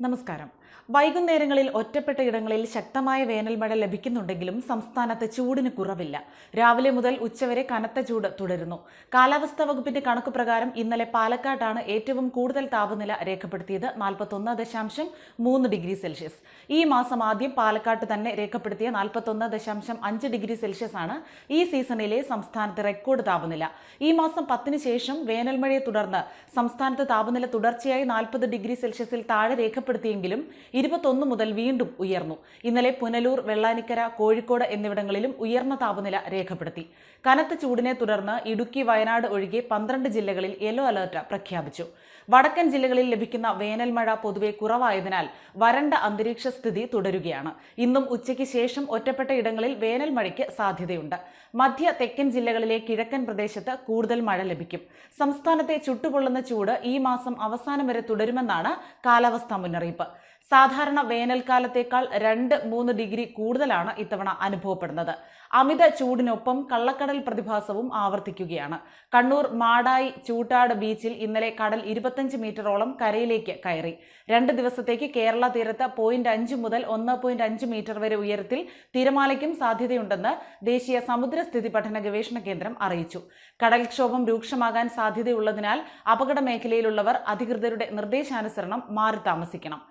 നമസ്കാരം വൈകുന്നേരങ്ങളിൽ ഒറ്റപ്പെട്ട ഇടങ്ങളിൽ ശക്തമായ വേനൽ മഴ ലഭിക്കുന്നുണ്ടെങ്കിലും സംസ്ഥാനത്ത് ചൂടിന് കുറവില്ല. രാവിലെ മുതൽ ഉച്ചവരെ കനത്ത ചൂട് തുടരുന്നു. കാലാവസ്ഥാ വകുപ്പിന്റെ കണക്ക് പ്രകാരം ഇന്നലെ പാലക്കാട്ടാണ് ഏറ്റവും കൂടുതൽ താപനില രേഖപ്പെടുത്തിയത് നാൽപ്പത്തൊന്ന് ദശാംശം മൂന്ന് ഡിഗ്രി സെൽഷ്യസ്. ഈ മാസം ആദ്യം പാലക്കാട്ട് തന്നെ രേഖപ്പെടുത്തിയ നാൽപ്പത്തൊന്ന് ദശാംശം അഞ്ച് ഡിഗ്രി സെൽഷ്യസ് ആണ് ഈ സീസണിലെ സംസ്ഥാനത്തെ റെക്കോർഡ് താപനില. ഈ മാസം പത്തിന് ശേഷം വേനൽമഴയെ തുടർന്ന് സംസ്ഥാനത്ത് താപനില തുടർച്ചയായി നാൽപ്പത് ഡിഗ്രി സെൽഷ്യസിൽ താഴെ രേഖപ്പെടുത്തിയെങ്കിലും ഇരുപത്തൊന്ന് മുതൽ വീണ്ടും ഉയർന്നു. ഇന്നലെ പുനലൂർ വെള്ളാനിക്കര കോഴിക്കോട് എന്നിവിടങ്ങളിലും ഉയർന്ന താപനില രേഖപ്പെടുത്തി. കനത്ത ചൂടിനെ തുടർന്ന് ഇടുക്കി വയനാട് ഒഴികെ പന്ത്രണ്ട് ജില്ലകളിൽ യെല്ലോ അലർട്ട് പ്രഖ്യാപിച്ചു. വടക്കൻ ജില്ലകളിൽ ലഭിക്കുന്ന വേനൽ മഴ പൊതുവെ കുറവായതിനാൽ വരണ്ട അന്തരീക്ഷ സ്ഥിതി തുടരുകയാണ്. ഇന്നും ഉച്ചയ്ക്ക് ശേഷം ഒറ്റപ്പെട്ട ഇടങ്ങളിൽ വേനൽ മഴയ്ക്ക് സാധ്യതയുണ്ട്. മധ്യ തെക്കൻ ജില്ലകളിലെ കിഴക്കൻ പ്രദേശത്ത് കൂടുതൽ മഴ ലഭിക്കും. സംസ്ഥാനത്തെ ചുട്ടുപൊള്ളുന്ന ചൂട് ഈ മാസം അവസാനം വരെ തുടരുമെന്നാണ് കാലാവസ്ഥാ മുന്നറിയിപ്പ്. സാധാരണ വേനൽക്കാലത്തേക്കാൾ രണ്ട് മൂന്ന് ഡിഗ്രി കൂടുതലാണ് ഇത്തവണ അനുഭവപ്പെടുന്നത്. അമിത ചൂടിനൊപ്പം കള്ളക്കടൽ പ്രതിഭാസവും ആവർത്തിക്കുകയാണ്. കണ്ണൂർ മാടായി ചൂട്ടാട് ബീച്ചിൽ ഇന്നലെ കടൽ ഇരുപത്തഞ്ച് മീറ്ററോളം കരയിലേക്ക് കയറി. രണ്ട് ദിവസത്തേക്ക് കേരള തീരത്ത് പോയിന്റ് അഞ്ച് മുതൽ ഒന്ന് പോയിന്റ് അഞ്ച് മീറ്റർ വരെ ഉയരത്തിൽ തിരമാലയ്ക്കും സാധ്യതയുണ്ടെന്ന് ദേശീയ സമുദ്ര സ്ഥിതി പഠന ഗവേഷണ കേന്ദ്രം അറിയിച്ചു. കടൽക്ഷോഭം രൂക്ഷമാകാൻ സാധ്യതയുള്ളതിനാൽ അപകട മേഖലയിലുള്ളവർ അധികൃതരുടെ നിർദ്ദേശാനുസരണം മാറി താമസിക്കണം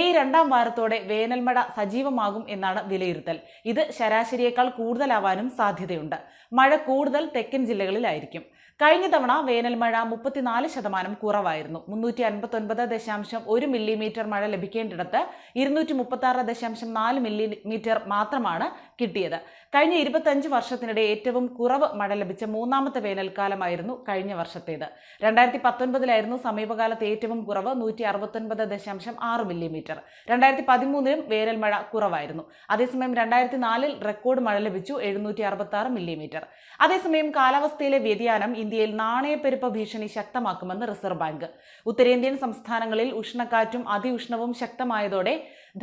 മെയ് രണ്ടാം വാരത്തോടെ വേനൽമഴ സജീവമാകും എന്നാണ് വിലയിരുത്തൽ. ഇത് ശരാശരിയേക്കാൾ കൂടുതലാവാനും സാധ്യതയുണ്ട്. മഴ കൂടുതൽ തെക്കൻ ജില്ലകളിലായിരിക്കും. കഴിഞ്ഞ തവണ വേനൽമഴ മുപ്പത്തിനാല് ശതമാനം കുറവായിരുന്നു. മുന്നൂറ്റി അൻപത്തൊൻപത് ദശാംശം ഒരു മില്ലിമീറ്റർ മഴ ലഭിക്കേണ്ടിടത്ത് ഇരുന്നൂറ്റി മുപ്പത്തി ആറ് ദശാംശം നാല് മില്ലിമീറ്റർ മാത്രമാണ് കിട്ടിയത്. കഴിഞ്ഞ ഇരുപത്തഞ്ച് വർഷത്തിനിടെ ഏറ്റവും കുറവ് മഴ ലഭിച്ച മൂന്നാമത്തെ വേനൽക്കാലമായിരുന്നു കഴിഞ്ഞ വർഷത്തേത്. രണ്ടായിരത്തി പത്തൊൻപതിലായിരുന്നു സമീപകാലത്ത് ഏറ്റവും കുറവ് നൂറ്റി അറുപത്തൊൻപത് ദശാംശം ആറ് മില്ലിമീറ്റർ. രണ്ടായിരത്തി പതിമൂന്നിലും വേനൽ മഴ കുറവായിരുന്നു. അതേസമയം രണ്ടായിരത്തി നാലിൽ റെക്കോർഡ് മഴ ലഭിച്ചു എഴുന്നൂറ്റി അറുപത്തി ആറ് മില്ലിമീറ്റർ. അതേസമയം കാലാവസ്ഥയിലെ വ്യതിയാനം ഇന്ത്യയിൽ നാണയപ്പെരുപ്പ ഭീഷണി ശക്തമാക്കുമെന്ന് റിസർവ് ബാങ്ക്. ഉത്തരേന്ത്യൻ സംസ്ഥാനങ്ങളിൽ ഉഷ്ണക്കാറ്റും അതിഉഷ്ണവും ശക്തമായതോടെ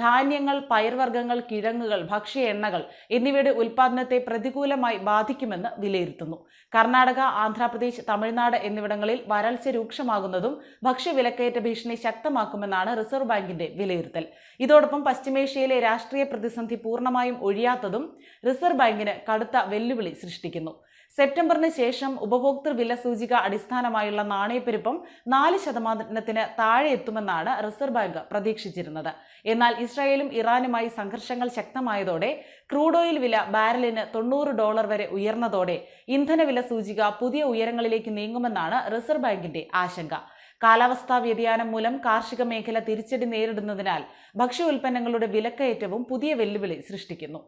ധാന്യങ്ങൾ പയർവർഗങ്ങൾ കിഴങ്ങുകൾ ഭക്ഷ്യ എണ്ണകൾ എന്നിവയുടെ ഉൽപ്പാദനത്തെ പ്രതികൂലമായി ബാധിക്കുമെന്ന് വിലയിരുത്തുന്നു. കർണാടക ആന്ധ്രാപ്രദേശ് തമിഴ്നാട് എന്നിവിടങ്ങളിൽ വരൾച്ച രൂക്ഷമാകുന്നതും ഭക്ഷ്യവിലക്കയറ്റ ഭീഷണി ശക്തമാക്കുമെന്നാണ് റിസർവ് ബാങ്കിന്റെ വിലയിരുത്തൽ. ഇതോടൊപ്പം പശ്ചിമേഷ്യയിലെ രാഷ്ട്രീയ പ്രതിസന്ധി പൂർണമായും ഒഴിയാത്തതും റിസർവ് ബാങ്കിന് കടുത്ത വെല്ലുവിളി സൃഷ്ടിക്കുന്നു. സെപ്റ്റംബറിന് ശേഷം ഉപഭോക്തൃ വില സൂചിക അടിസ്ഥാനമായുള്ള നാണയപ്പെരുപ്പം നാല് ശതമാനത്തിന് താഴെ എത്തുമെന്നാണ് റിസർവ് ബാങ്ക് പ്രതീക്ഷിച്ചിരുന്നത്. എന്നാൽ ഇസ്രായേലും ഇറാനുമായി സംഘർഷങ്ങൾ ശക്തമായതോടെ ക്രൂഡ് ഓയിൽ വില ബാരലിന് തൊണ്ണൂറ് ഡോളർ വരെ ഉയർന്നതോടെ ഇന്ധനവില സൂചിക പുതിയ ഉയരങ്ങളിലേക്ക് നീങ്ങുമെന്നാണ് റിസർവ് ബാങ്കിന്റെ ആശങ്ക. കാലാവസ്ഥാ വ്യതിയാനം മൂലം കാർഷിക മേഖല തിരിച്ചടി നേരിടുന്നതിനാൽ ഭക്ഷ്യ ഉൽപ്പന്നങ്ങളുടെ വിലക്കയറ്റവും പുതിയ വെല്ലുവിളി സൃഷ്ടിക്കുന്നു.